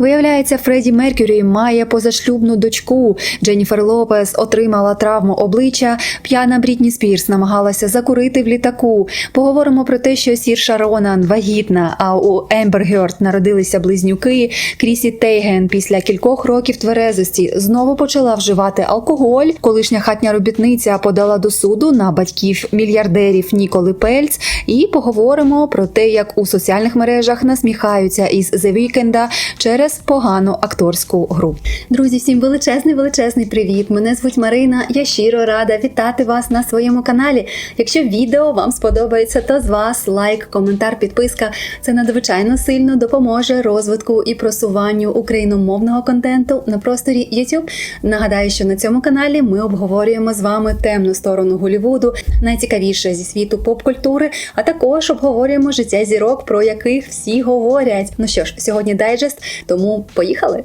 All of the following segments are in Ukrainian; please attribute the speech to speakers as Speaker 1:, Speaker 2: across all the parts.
Speaker 1: Виявляється, Фредді Меркюрі має позашлюбну дочку. Дженніфер Лопес отримала травму обличчя. П'яна Брітні Спірс намагалася закурити в літаку. Поговоримо про те, що Сірша Ронан вагітна. А у Ембер Гьорд народилися близнюки. Крісі Тейген після кількох років тверезості знову почала вживати алкоголь. Колишня хатня робітниця подала до суду на батьків мільярдерів Ніколи Пельц. І поговоримо про те, як у соціальних мережах насміхаються із The Weeknd через погану акторську гру. Друзі, всім величезний величезний привіт! Мене звуть Марина. Я щиро рада вітати вас на своєму каналі. Якщо відео вам сподобається, то з вас лайк, коментар, підписка. Це надзвичайно сильно допоможе розвитку і просуванню україномовного контенту на просторі YouTube. Нагадаю, що на цьому каналі ми обговорюємо з вами темну сторону Голівуду, найцікавіше зі світу поп-культури, а також обговорюємо життя зірок, про яких всі говорять. Ну що ж, сьогодні дайджест, тому поїхали.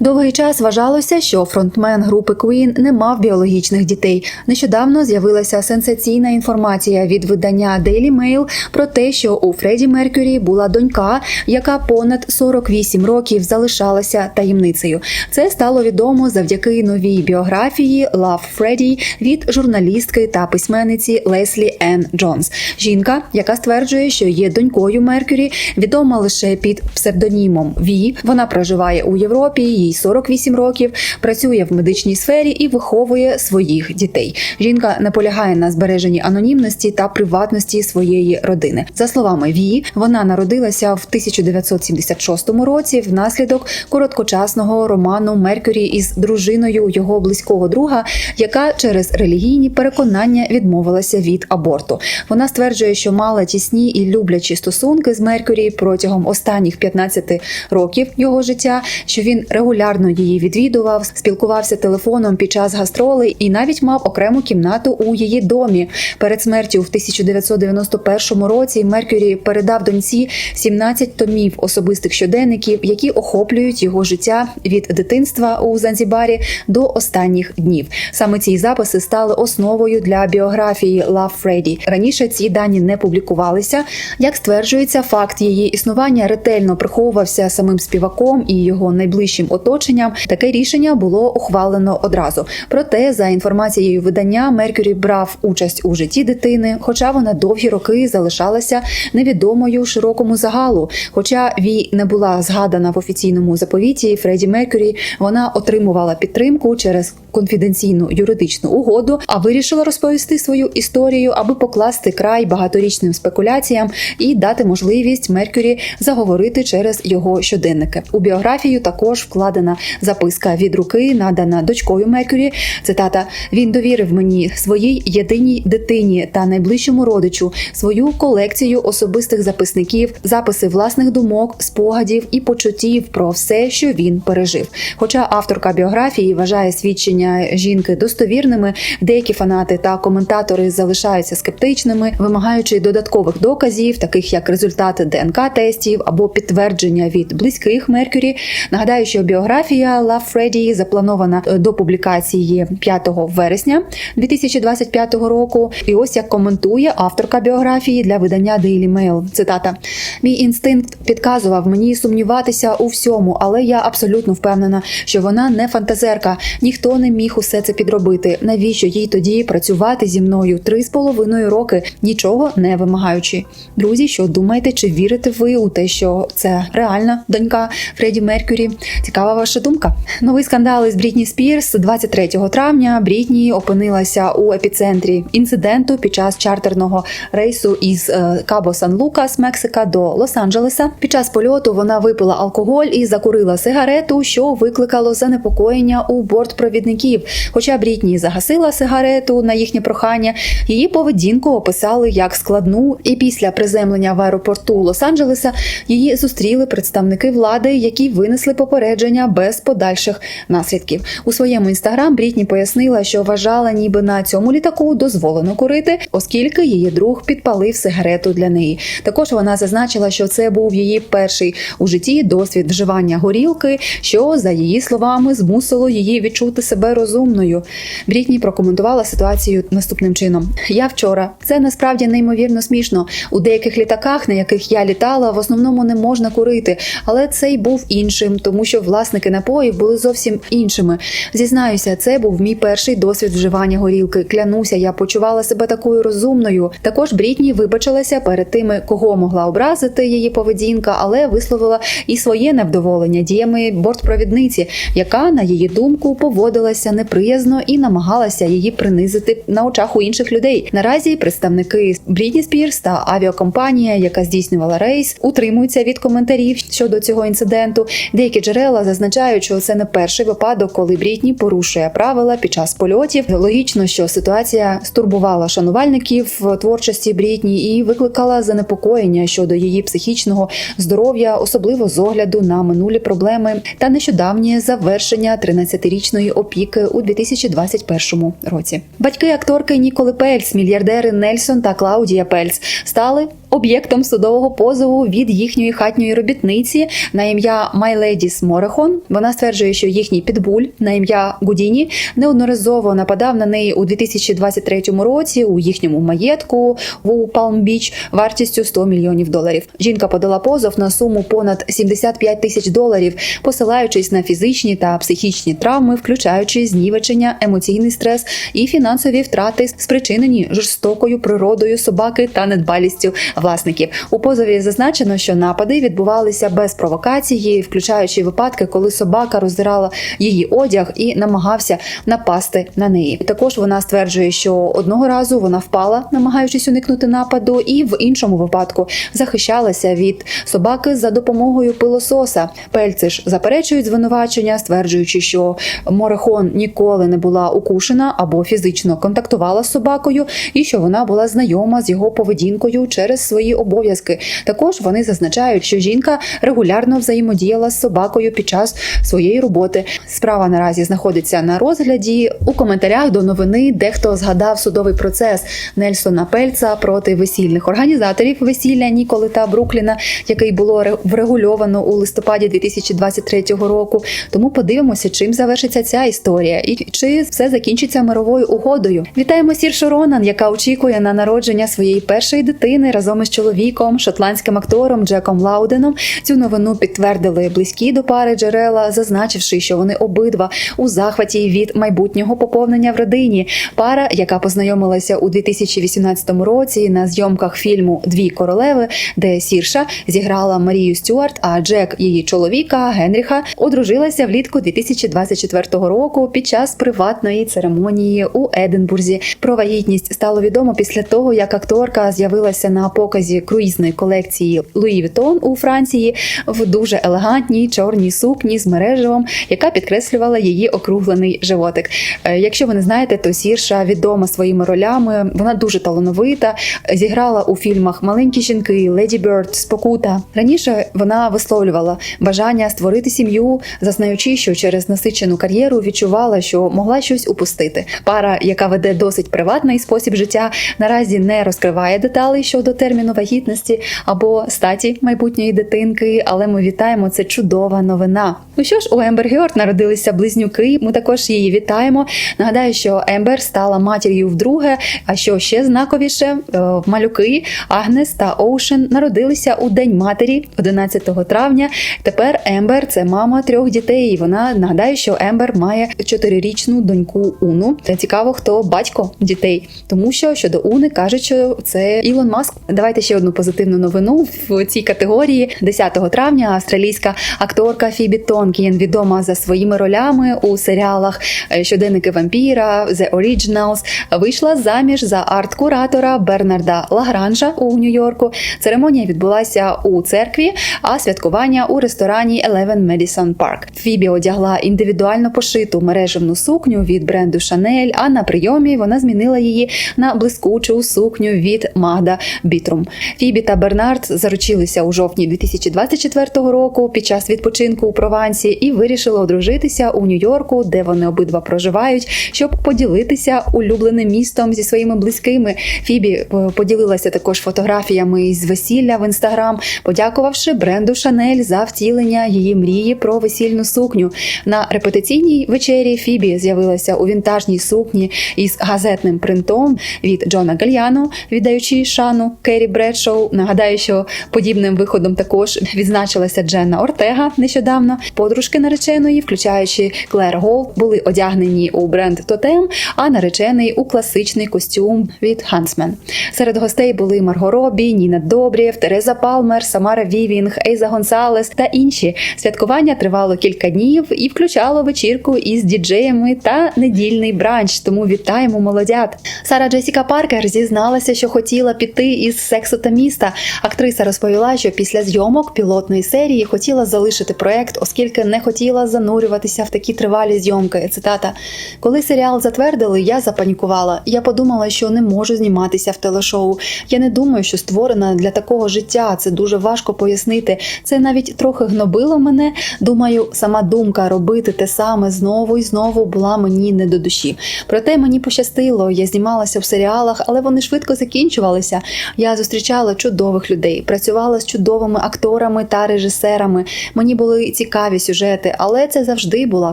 Speaker 1: Довгий час вважалося, що фронтмен групи Queen не мав біологічних дітей. Нещодавно з'явилася сенсаційна інформація від видання Daily Mail про те, що у Фредді Меркюрі була донька, яка понад 48 років залишалася таємницею. Це стало відомо завдяки новій біографії Love Freddy від журналістки та письменниці Леслі Енн Джонс. Жінка, яка стверджує, що є донькою Меркюрі, відома лише під псевдонімом Ві. Вона проживає у Європі, їй 48 років, працює в медичній сфері і виховує своїх дітей. Жінка наполягає на збереженні анонімності та приватності своєї родини. За словами Ві, вона народилася в 1976 році внаслідок короткочасного роману Меркюрі із дружиною його близького друга, яка через релігійні переконання відмовилася від аборту. Вона стверджує, що мала тісні і люблячі стосунки з Меркюрі протягом останніх 15 років його життя, що він регулярно її відвідував, спілкувався телефоном під час гастролей і навіть мав окрему кімнату у її домі. Перед смертю в 1991 році Меркюрі передав доньці 17 томів особистих щоденників, які охоплюють його життя від дитинства у Занзібарі до останніх днів. Саме ці записи стали основою для біографії Love Freddy. Раніше ці дані не публікувалися. Як стверджується, факт її існування ретельно приховувався самим співаком і його найближчим оточенням. Таке рішення було ухвалено одразу. Проте, за інформацією видання, Меркюрі брав участь у житті дитини, хоча вона довгі роки залишалася невідомою широкому загалу. Хоча Ві не була згадана в офіційному заповіті Фредді Меркюрі, вона отримувала підтримку через конфіденційну юридичну угоду, а вирішила розповісти свою історію, аби покласти край багаторічним спекуляціям і дати можливість Меркюрі заговорити через його щоденники. У біографію також вкладена записка від руки, надана дочкою Меркюрі. Цитата: він довірив мені своїй єдиній дитині та найближчому родичу свою колекцію особистих записників, записи власних думок, спогадів і почуттів про все, що він пережив. Хоча авторка біографії вважає свідчення жінки достовірними, деякі фанати та коментатори залишаються скептичними, вимагаючи додаткових доказів, таких як результати ДНК тестів або підтвердження від близьких Меркюрі. Нагадаю, що біографія Love Freddy запланована до публікації 5 вересня 2025 року. І ось як коментує авторка біографії для видання Daily Mail. Цитата: Мій інстинкт підказував мені сумніватися у всьому, але я абсолютно впевнена, що вона не фантазерка. Ніхто не міг усе це підробити. Навіщо їй тоді працювати зі мною три з половиною роки, нічого не вимагаючи? Друзі, що думаєте, чи вірите ви у те, що це реальна донька Фредді Меркюрі? Цікава ваша думка. Новий скандал із Брітні Спірс 23 травня. Брітні опинилася у епіцентрі інциденту під час чартерного рейсу із е, Кабо Сан Лукас, Мексика до Лос-Анджелеса. Під час польоту вона випила алкоголь і закурила сигарету, що викликало занепокоєння у бортпровідників. Хоча Брітні загасила сигарету на їхнє прохання, її поведінку описали як складну. І після приземлення в аеропорту Лос-Анджелеса її зустріли представники влади, які винесли попередження попередження без подальших наслідків. У своєму інстаграм Брітні пояснила, що вважала, ніби на цьому літаку дозволено курити, оскільки її друг підпалив сигарету для неї. Також вона зазначила, що це був її перший у житті досвід вживання горілки, що за її словами змусило її відчути себе розумною. Брітні прокоментувала ситуацію наступним чином: я вчора це насправді неймовірно смішно. У деяких літаках, на яких я літала, в основному не можна курити, але цей був іншим, тому що власники напоїв були зовсім іншими. Зізнаюся, це був мій перший досвід вживання горілки. Клянуся, я почувала себе такою розумною. Також Брітні вибачилася перед тими, кого могла образити її поведінка, але висловила і своє невдоволення діями бортпровідниці, яка, на її думку, поводилася неприязно і намагалася її принизити на очах у інших людей. Наразі представники Брітні Спірс та авіакомпанія, яка здійснювала рейс, утримуються від коментарів щодо цього інциденту. Деякі джерела зазначають, що це не перший випадок, коли Брітні порушує правила під час польотів. Логічно, що ситуація стурбувала шанувальників творчості Брітні і викликала занепокоєння щодо її психічного здоров'я, особливо з огляду на минулі проблеми та нещодавнє завершення 13-річної опіки у 2021 році. Батьки акторки Ніколи Пельц, мільярдери Нельсон та Клаудія Пельц стали об'єктом судового позову від їхньої хатньої робітниці на ім'я Майледіс Морехон. Вона стверджує, що їхній підбуль на ім'я Гудіні неодноразово нападав на неї у 2023 році у їхньому маєтку у Палм-Біч вартістю 100 мільйонів доларів. Жінка подала позов на суму понад 75 тисяч доларів, посилаючись на фізичні та психічні травми, включаючи знівечення, емоційний стрес і фінансові втрати, спричинені жорстокою природою собаки та недбалістю власників. У позові зазначено, що напади відбувалися без провокації, включаючи випадки, коли собака роздирала її одяг і намагався напасти на неї. Також вона стверджує, що одного разу вона впала, намагаючись уникнути нападу, і в іншому випадку захищалася від собаки за допомогою пилососа. Пельці ж заперечують звинувачення, стверджуючи, що Морехон ніколи не була укушена або фізично контактувала з собакою, і що вона була знайома з його поведінкою через свої обов'язки. Також вони зазначають, що жінка регулярно взаємодіяла з собакою під час своєї роботи. Справа наразі знаходиться на розгляді. У коментарях до новини дехто згадав судовий процес Нельсона Пельца проти весільних організаторів весілля Ніколи та Брукліна, який було ре- врегульовано у листопаді 2023 року. Тому подивимося, чим завершиться ця історія, і чи все закінчиться мировою угодою. Вітаємо Сіршу Ронан, яка очікує на народження своєї першої дитини разом із чоловіком, шотландським актором Джеком Лауденом. Цю новину підтвердили близькі до пари джерела, зазначивши, що вони обидва у захваті від майбутнього поповнення в родині. Пара, яка познайомилася у 2018 році на зйомках фільму Дві королеви, де Сірша зіграла Марію Стюарт, а Джек, її чоловіка Генріха, одружилася влітку 2024 року під час приватної церемонії у Единбурзі. Про вагітність стало відомо після того, як акторка з'явилася на показі круїзної колекції Луї Вітон у Франції в дуже елегантній чорній сукні з мережевом, яка підкреслювала її округлений животик. Е, Якщо ви не знаєте, то Сірша відома своїми ролями. Вона дуже талановита. Зіграла у фільмах Маленькі жінки, Леді Бёрд, Спокута. Раніше вона висловлювала бажання створити сім'ю, зазнаючи, що через насичену кар'єру відчувала, що могла щось упустити. Пара, яка веде досить приватний спосіб життя, наразі не розкриває деталей щодо терміну вагітності або статі майбутньої дитинки. Але ми вітаємо це чудова новина. Ну що ж, у Ембер Георд народилися близнюки. Ми також її вітаємо. Нагадаю, що Ембер стала матір'ю вдруге. А що ще знаковіше, е, малюки Агнес та Оушен народилися у День матері 11 травня. Тепер Ембер це мама трьох дітей. І Вона нагадає, що Ембер має чотирирічну доньку Уну. Цікаво, хто батько дітей, тому що щодо Уни кажуть, що це Ілон Маск. Давайте ще одну позитивну новину в цій категорії. 10 травня австралійська акторка Фібі Тонкін, відома за своїми ролями у серіалах е, Щоденники вампіра, The Originals, вийшла заміж за арт-куратора Бернарда Лагранжа у Нью-Йорку. Церемонія відбулася у церкві, а святкування у ресторані Eleven Madison Park. Фібі одягла індивідуально пошиту мережевну сукню від бренду Chanel, а на прийомі вона змінила її на блискучу сукню від Магда Бітрум. Фрідом. Фібі та Бернард заручилися у жовтні 2024 року під час відпочинку у Провансі і вирішили одружитися у Нью-Йорку, де вони обидва проживають, щоб поділитися улюбленим містом зі своїми близькими. Фібі е, поділилася також фотографіями з весілля в інстаграм, подякувавши бренду Шанель за втілення її мрії про весільну сукню. На репетиційній вечері Фібі з'явилася у вінтажній сукні із газетним принтом від Джона Гальяно, віддаючи шану Керрі Бредшоу. Нагадаю, що подібним виходом також відзначилася Дженна Ортега нещодавно. Подружки нареченої, включаючи Клер Гол, були одягнені у бренд Тотем, а наречений у класичний костюм від Хансмен. Серед гостей були Марго Робі, Ніна Добрєв, Тереза Палмер, Самара Вівінг, Ейза Гонсалес та інші. Святкування тривало кілька днів і включало вечірку із діджеями та недільний бранч. Тому вітаємо молодят. Сара Джесіка Паркер зізналася, що хотіла піти із сексу та міста. Актриса розповіла, що після зйомок пілотної серії хотіла залишити проект, оскільки не хотіла занурюватися в такі тривалі зйомки. Цитата: коли серіал затвердили, я запанікувала. Я подумала, що не можу зніматися в телешоу. Я не думаю, що створена для такого життя. Це дуже важко пояснити. Це навіть трохи гнобило мене. Думаю, сама думка робити те саме знову і знову була мені не до душі. Проте мені пощастило. Я знімалася в серіалах, але вони швидко закінчувалися. Я зустрічала чудових людей, працювала з чудовими акторами та режисерами. Мені були цікаві сюжети, але це завжди була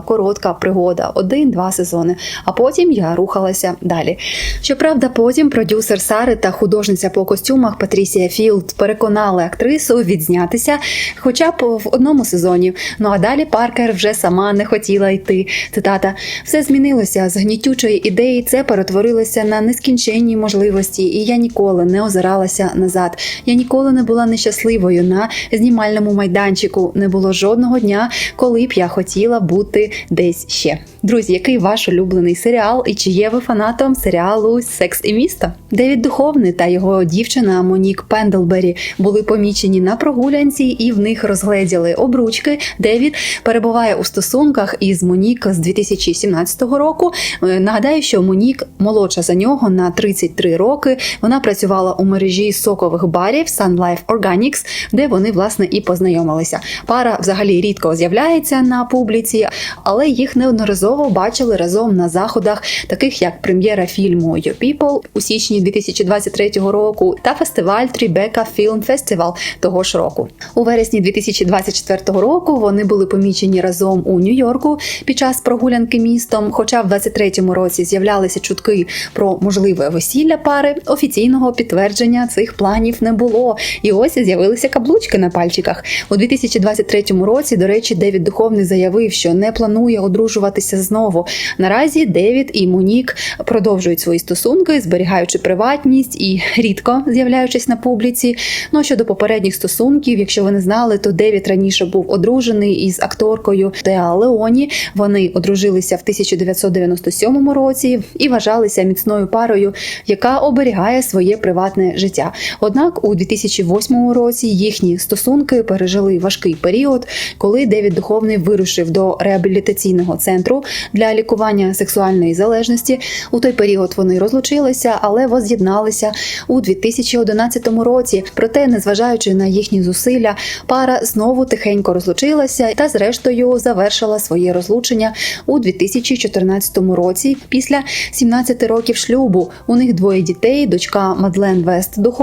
Speaker 1: коротка пригода, один-два сезони. А потім я рухалася далі. Щоправда, потім продюсер Сари та художниця по костюмах Патрісія Філд переконали актрису відзнятися, хоча б в одному сезоні. Ну а далі Паркер вже сама не хотіла йти. Цитата: все змінилося з гнітючої ідеї. Це перетворилося на нескінченні можливості, і я ніколи не озиралася назад. Я ніколи не була нещасливою на знімальному майданчику. Не було жодного дня, коли б я хотіла бути десь ще. Друзі, який ваш улюблений серіал і чи є ви фанатом серіалу Секс і місто? Девід Духовний та його дівчина Монік Пендлбері були помічені на прогулянці, і в них розгледіли обручки. Девід перебуває у стосунках із Монік з 2017 року. Е, Нагадаю, що Монік молодша за нього на 33 роки. Вона працювала у мережі сокових барів Sun Life Organics, де вони власне і познайомилися. Пара взагалі рідко з'являється на публіці, але їх неодноразово бачили разом на заходах, таких як прем'єра фільму Your People у січні 2023 року та фестиваль Tribeca Film Festival того ж року. У вересні 2024 року вони були помічені разом у Нью-Йорку під час прогулянки містом. Хоча в 23-му році з'являлися чутки про можливе весілля пари, офіційного підтвердження цих планів не було. І ось з'явилися каблучки на пальчиках. У 2023 році, до речі, Девід Духовний заявив, що не планує одружуватися знову. Наразі Девід і Монік продовжують свої стосунки, зберігаючи приватність і рідко з'являючись на публіці. Ну щодо попередніх стосунків, якщо ви не знали, то Девід раніше був одружений із акторкою Теа Леоні. Вони одружилися в 1997 році і вважалися міцною парою, яка оберігає своє приватне життя. Однак у 2008 році їхні стосунки пережили важкий період, коли Девід Духовний вирушив до реабілітаційного центру для лікування сексуальної залежності. У той період вони розлучилися, але воз'єдналися у 2011 році. Проте, незважаючи на їхні зусилля, пара знову тихенько розлучилася та, зрештою, завершила своє розлучення у 2014 році. Після 17 років шлюбу у них двоє дітей: дочка Мадлен Вест Духовний,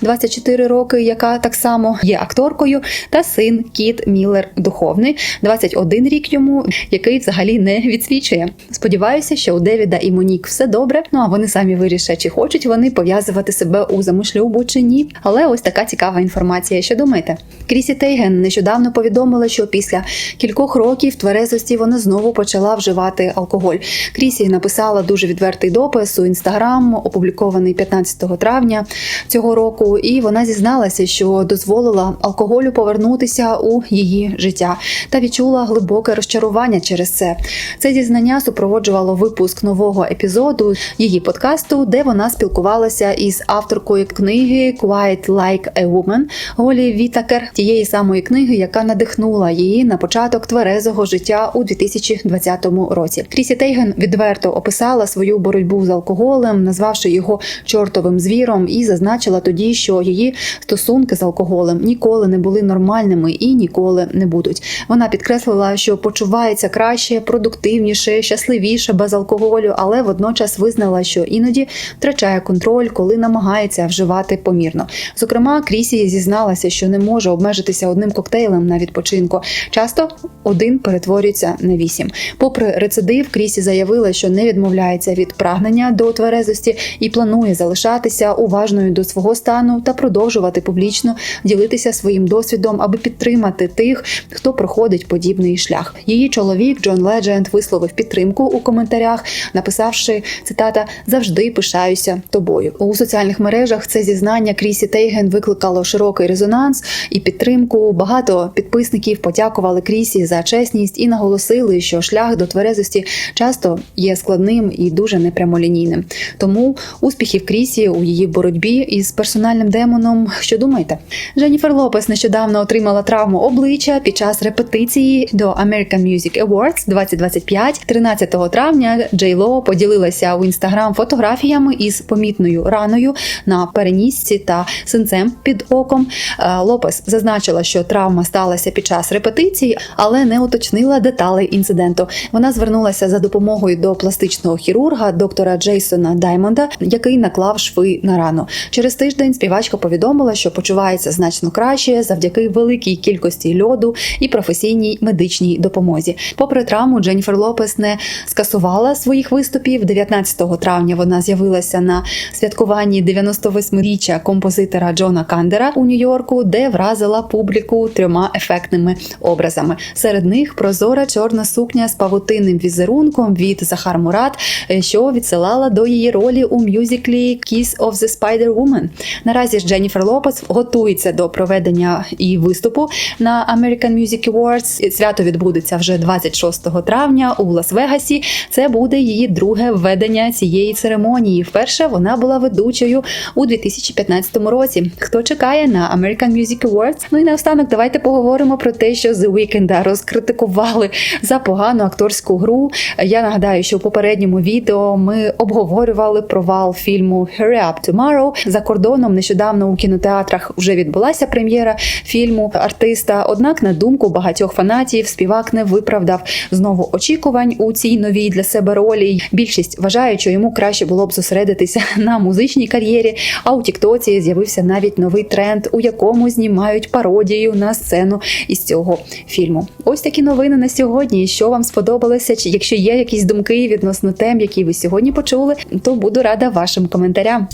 Speaker 1: 24 роки, яка так само є акторкою, та син Кіт Міллер Духовний, 21 рік йому, який взагалі не відсвічує. Сподіваюся, що у Девіда і Монік все добре. Ну а вони самі вирішать, чи хочуть вони пов'язувати себе у замушлюбу чи ні. Але ось така цікава інформація. Що думаєте? Крісі Тейген нещодавно повідомила, що після кількох років тверезості вона знову почала вживати алкоголь. Крісі написала дуже відвертий допис у інстаграм, опублікований 15 травня цього року, і вона зізналася, що дозволила алкоголю повернутися у її життя та відчула глибоке розчарування через це. Це зізнання супроводжувало випуск нового епізоду її подкасту, де вона спілкувалася із авторкою книги Quiet Like a Woman Голі Вітакер, тієї самої книги, яка надихнула її на початок тверезого життя у 2020 році. Крісі Тейген відверто описала свою боротьбу з алкоголем, назвавши його чортовим звіром, і зазначила, зазначила тоді, що її стосунки з алкоголем ніколи не були нормальними і ніколи не будуть. Вона підкреслила, що почувається краще, продуктивніше, щасливіше без алкоголю, але водночас визнала, що іноді втрачає контроль, коли намагається вживати помірно. Зокрема, Крісі зізналася, що не може обмежитися одним коктейлем на відпочинку. Часто один перетворюється на вісім. Попри рецидив, Крісі заявила, що не відмовляється від прагнення до тверезості і планує залишатися уважною до свого стану та продовжувати публічно ділитися своїм досвідом, аби підтримати тих, хто проходить подібний шлях. Її чоловік Джон Ледженд висловив підтримку у коментарях, написавши цитата завжди пишаюся тобою. У соціальних мережах це зізнання Крісі Тейген викликало широкий резонанс і підтримку. Багато підписників подякували Крісі за чесність і наголосили, що шлях до тверезості часто є складним і дуже непрямолінійним. Тому успіхів Крісі у її боротьбі із персональним демоном. Що думаєте? Дженніфер Лопес нещодавно отримала травму обличчя під час репетиції до American Music Awards 2025. 13 травня Джей Ло поділилася у інстаграм фотографіями із помітною раною на перенісці та синцем під оком. Е, Лопес зазначила, що травма сталася під час репетиції, але не уточнила деталей інциденту. Вона звернулася за допомогою до пластичного хірурга доктора Джейсона Даймонда, який наклав шви на рану. Через тиждень співачка повідомила, що почувається значно краще завдяки великій кількості льоду і професійній медичній допомозі. Попри травму, Дженніфер Лопес не скасувала своїх виступів. 19 травня вона з'явилася на святкуванні 98-річчя композитора Джона Кандера у Нью-Йорку, де вразила публіку трьома ефектними образами. Серед них прозора чорна сукня з павутинним візерунком від Захар Мурат, що відсилала до її ролі у мюзиклі Kiss of the Spider Woman. Наразі ж Дженніфер Лопес готується до проведення і виступу на American Music Awards. Свято відбудеться вже 26 травня у Лас-Вегасі. Це буде її друге введення цієї церемонії. Вперше вона була ведучою у 2015 році. Хто чекає на American Music Awards? Ну і наостанок давайте поговоримо про те, що The Weeknd розкритикували за погану акторську гру. Я нагадаю, що у попередньому відео ми обговорювали провал фільму Hurry Up Tomorrow. За кордоном нещодавно у кінотеатрах вже відбулася прем'єра фільму артиста. Однак, на думку багатьох фанатів, співак не виправдав знову очікувань у цій новій для себе ролі. Більшість вважає, що йому краще було б зосередитися на музичній кар'єрі. А у Тіктоці з'явився навіть новий тренд, у якому знімають пародію на сцену із цього фільму. Ось такі новини на сьогодні. Що вам сподобалося? Чи якщо є якісь думки відносно тем, які ви сьогодні почули, то буду рада вашим коментарям.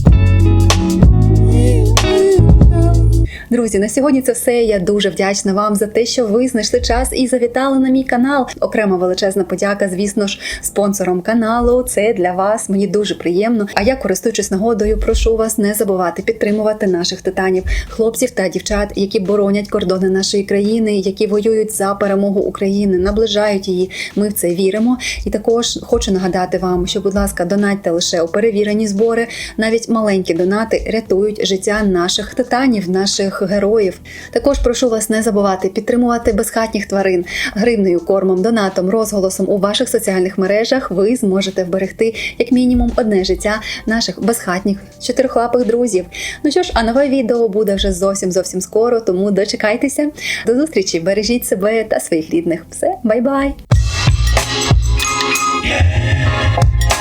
Speaker 1: Друзі, на сьогодні це все. Я дуже вдячна вам за те, що ви знайшли час і завітали на мій канал. Окрема величезна подяка, звісно ж, спонсором каналу. Це для вас. Мені дуже приємно. А я, користуючись нагодою, прошу вас не забувати підтримувати наших титанів, хлопців та дівчат, які боронять кордони нашої країни, які воюють за перемогу України, наближають її. Ми в це віримо. І також хочу нагадати вам, що, будь ласка, донатьте лише у перевірені збори. Навіть маленькі донати рятують життя наших титанів, наших героїв. Також прошу вас не забувати підтримувати безхатніх тварин гривнею, кормом, донатом, розголосом у ваших соціальних мережах. Ви зможете вберегти як мінімум одне життя наших безхатніх чотирихлапих друзів. Ну що ж, а нове відео буде вже зовсім зовсім скоро, тому дочекайтеся. До зустрічі, бережіть себе та своїх рідних. Все, бай-бай!
Speaker 2: Yeah.